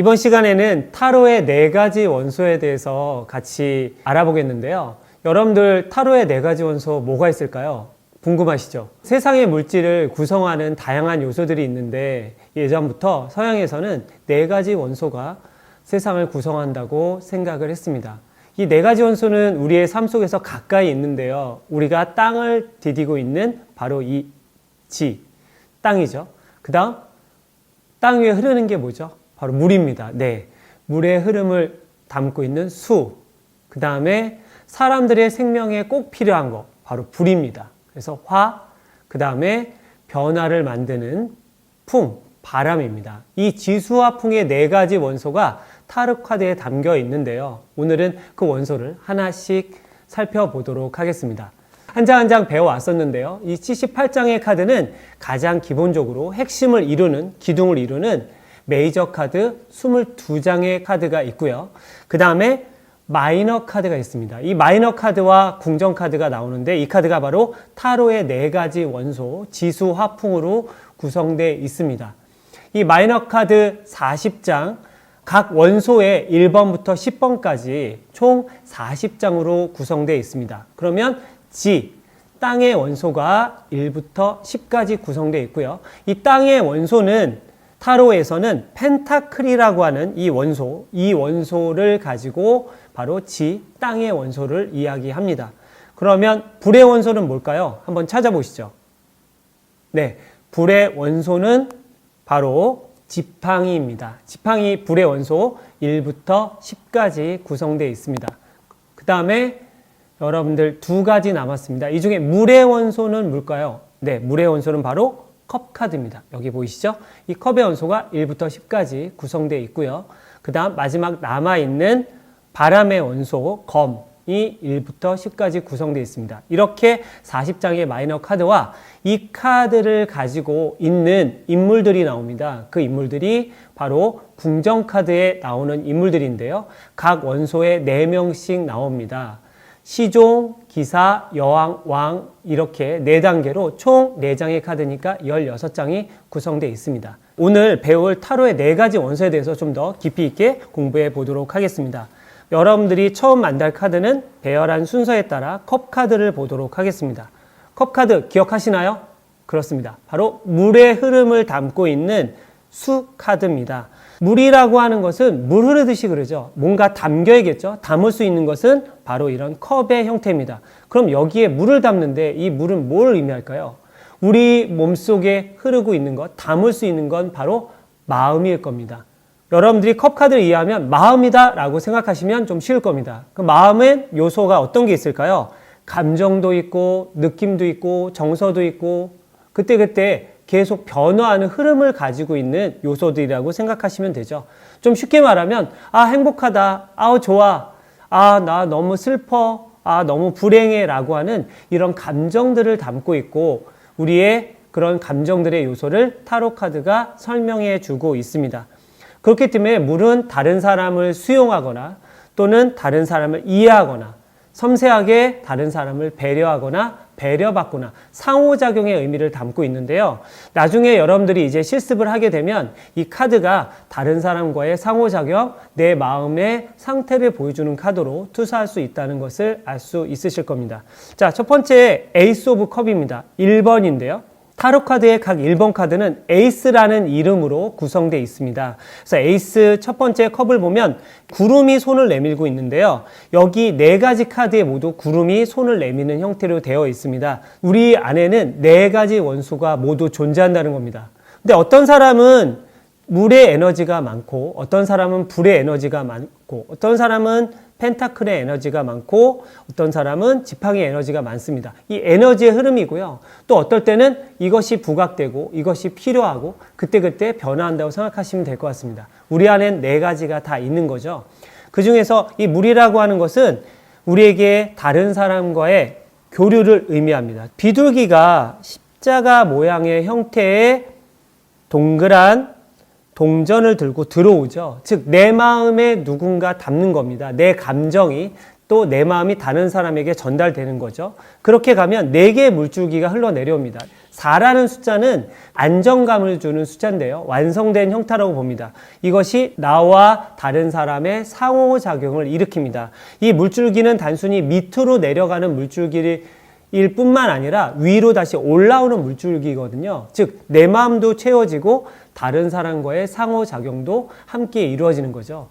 이번 시간에는 타로의 네 가지 원소에 대해서 같이 알아보겠는데요. 여러분들 타로의 네 가지 원소 뭐가 있을까요? 궁금하시죠? 세상의 물질을 구성하는 다양한 요소들이 있는데 예전부터 서양에서는 네 가지 원소가 세상을 구성한다고 생각을 했습니다. 이 네 가지 원소는 우리의 삶 속에서 가까이 있는데요. 우리가 땅을 디디고 있는 바로 이 지, 땅이죠. 그 다음, 땅 위에 흐르는 게 뭐죠? 바로 물입니다. 네. 물의 흐름을 담고 있는 수. 그 다음에 사람들의 생명에 꼭 필요한 거. 바로 불입니다. 그래서 화. 그 다음에 변화를 만드는 풍. 바람입니다. 이 지수와 풍의 네 가지 원소가 타르 카드에 담겨 있는데요. 오늘은 그 원소를 하나씩 살펴보도록 하겠습니다. 한 장 한 장 배워왔었는데요. 이 78장의 카드는 가장 기본적으로 핵심을 이루는, 기둥을 이루는 메이저 카드 22장의 카드가 있고요. 그 다음에 마이너 카드가 있습니다. 이 마이너 카드와 궁정 카드가 나오는데 이 카드가 바로 타로의 네 가지 원소, 지수, 화풍으로 구성되어 있습니다. 이 마이너 카드 40장, 각 원소의 1번부터 10번까지 총 40장으로 구성되어 있습니다. 그러면 지, 땅의 원소가 1부터 10까지 구성되어 있고요. 이 땅의 원소는 타로에서는 펜타클이라고 하는 이 원소, 이 원소를 가지고 바로 지, 땅의 원소를 이야기합니다. 그러면 불의 원소는 뭘까요? 한번 찾아보시죠. 네, 불의 원소는 바로 지팡이입니다. 지팡이 불의 원소 1부터 10까지 구성되어 있습니다. 그 다음에 여러분들 두 가지 남았습니다. 이 중에 물의 원소는 뭘까요? 네, 물의 원소는 바로 컵 카드입니다. 여기 보이시죠? 이 컵의 원소가 1부터 10까지 구성되어 있고요. 그 다음 마지막 남아있는 바람의 원소 검 이 1부터 10까지 구성되어 있습니다. 이렇게 40장의 마이너 카드와 이 카드를 가지고 있는 인물들이 나옵니다. 그 인물들이 바로 궁정 카드에 나오는 인물들인데요. 각 원소에 4명씩 나옵니다. 시종, 기사, 여왕, 왕 이렇게 네 단계로 총 4장의 카드니까 16장이 구성되어 있습니다. 오늘 배울 타로의 네 가지 원소에 대해서 좀 더 깊이 있게 공부해 보도록 하겠습니다. 여러분들이 처음 만날 카드는 배열한 순서에 따라 컵 카드를 보도록 하겠습니다. 컵 카드 기억하시나요? 그렇습니다. 바로 물의 흐름을 담고 있는 수 카드입니다. 물이라고 하는 것은 물 흐르듯이 그러죠. 뭔가 담겨야겠죠. 담을 수 있는 것은 바로 이런 컵의 형태입니다. 그럼 여기에 물을 담는데 이 물은 뭘 의미할까요? 우리 몸속에 흐르고 있는 것, 담을 수 있는 건 바로 마음일 겁니다. 여러분들이 컵 카드를 이해하면 마음이다 라고 생각하시면 좀 쉬울 겁니다. 그 마음엔 요소가 어떤 게 있을까요? 감정도 있고, 느낌도 있고, 정서도 있고, 그때그때 계속 변화하는 흐름을 가지고 있는 요소들이라고 생각하시면 되죠. 좀 쉽게 말하면, 아, 행복하다. 아우, 좋아. 아, 나 너무 슬퍼. 아, 너무 불행해. 라고 하는 이런 감정들을 담고 있고, 우리의 그런 감정들의 요소를 타로카드가 설명해 주고 있습니다. 그렇기 때문에 물은 다른 사람을 수용하거나 또는 다른 사람을 이해하거나 섬세하게 다른 사람을 배려하거나 배려받거나 상호작용의 의미를 담고 있는데요. 나중에 여러분들이 이제 실습을 하게 되면 이 카드가 다른 사람과의 상호작용, 내 마음의 상태를 보여주는 카드로 투사할 수 있다는 것을 알 수 있으실 겁니다. 자, 첫 번째 에이스 오브 컵입니다. 1번인데요. 타로 카드의 각 1번 카드는 에이스라는 이름으로 구성되어 있습니다. 그래서 에이스 첫 번째 컵을 보면 구름이 손을 내밀고 있는데요. 여기 네 가지 카드에 모두 구름이 손을 내미는 형태로 되어 있습니다. 우리 안에는 네 가지 원소가 모두 존재한다는 겁니다. 근데 어떤 사람은 물의 에너지가 많고 어떤 사람은 불의 에너지가 많고 어떤 사람은 펜타클의 에너지가 많고 어떤 사람은 지팡이의 에너지가 많습니다. 이 에너지의 흐름이고요. 또 어떨 때는 이것이 부각되고 이것이 필요하고 그때그때 변화한다고 생각하시면 될 것 같습니다. 우리 안엔 네 가지가 다 있는 거죠. 그 중에서 이 물이라고 하는 것은 우리에게 다른 사람과의 교류를 의미합니다. 비둘기가 십자가 모양의 형태의 동그란 동전을 들고 들어오죠. 즉, 내 마음에 누군가 담는 겁니다. 내 감정이 또 내 마음이 다른 사람에게 전달되는 거죠. 그렇게 가면 네 개의 물줄기가 흘러내려옵니다. 4라는 숫자는 안정감을 주는 숫자인데요. 완성된 형태라고 봅니다. 이것이 나와 다른 사람의 상호작용을 일으킵니다. 이 물줄기는 단순히 밑으로 내려가는 물줄기를 일 뿐만 아니라 위로 다시 올라오는 물줄기거든요. 즉, 내 마음도 채워지고 다른 사람과의 상호작용도 함께 이루어지는 거죠.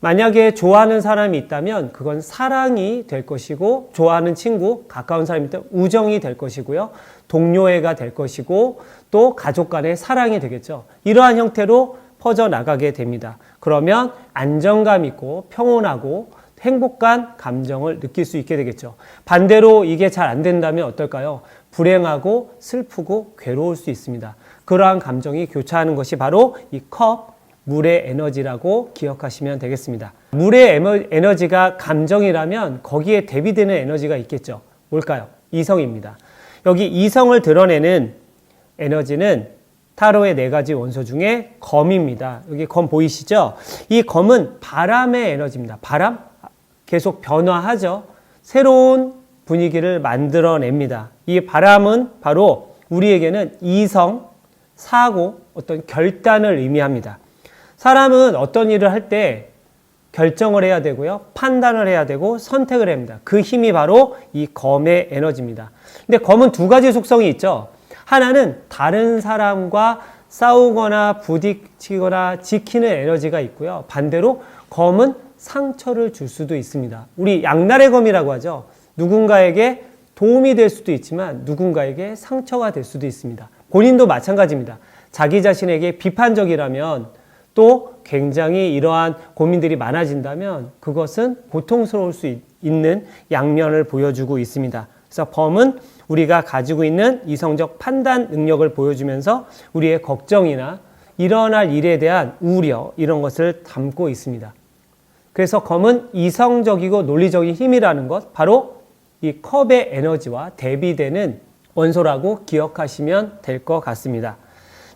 만약에 좋아하는 사람이 있다면 그건 사랑이 될 것이고, 좋아하는 친구, 가까운 사람이 있다면 우정이 될 것이고요. 동료애가 될 것이고, 또 가족 간의 사랑이 되겠죠. 이러한 형태로 퍼져나가게 됩니다. 그러면 안정감 있고 평온하고 행복한 감정을 느낄 수 있게 되겠죠. 반대로 이게 잘 안 된다면 어떨까요? 불행하고 슬프고 괴로울 수 있습니다. 그러한 감정이 교차하는 것이 바로 이 컵, 물의 에너지라고 기억하시면 되겠습니다. 물의 에너- 에너지가 감정이라면 거기에 대비되는 에너지가 있겠죠. 뭘까요? 이성입니다. 여기 이성을 드러내는 에너지는 타로의 네 가지 원소 중에 검입니다. 여기 검 보이시죠? 이 검은 바람의 에너지입니다. 바람 계속 변화하죠. 새로운 분위기를 만들어냅니다. 이 바람은 바로 우리에게는 이성, 사고, 어떤 결단을 의미합니다. 사람은 어떤 일을 할 때 결정을 해야 되고요. 판단을 해야 되고 선택을 합니다. 그 힘이 바로 이 검의 에너지입니다. 근데 검은 두 가지 속성이 있죠. 하나는 다른 사람과 싸우거나 부딪히거나 지키는 에너지가 있고요. 반대로 검은 상처를 줄 수도 있습니다. 우리 양날의 검이라고 하죠. 누군가에게 도움이 될 수도 있지만 누군가에게 상처가 될 수도 있습니다. 본인도 마찬가지입니다. 자기 자신에게 비판적이라면 또 굉장히 이러한 고민들이 많아진다면 그것은 고통스러울 수 있- 있는 양면을 보여주고 있습니다. 그래서 범은 우리가 가지고 있는 이성적 판단 능력을 보여주면서 우리의 걱정이나 일어날 일에 대한 우려 이런 것을 담고 있습니다. 그래서 검은 이성적이고 논리적인 힘이라는 것 바로 이 컵의 에너지와 대비되는 원소라고 기억하시면 될 것 같습니다.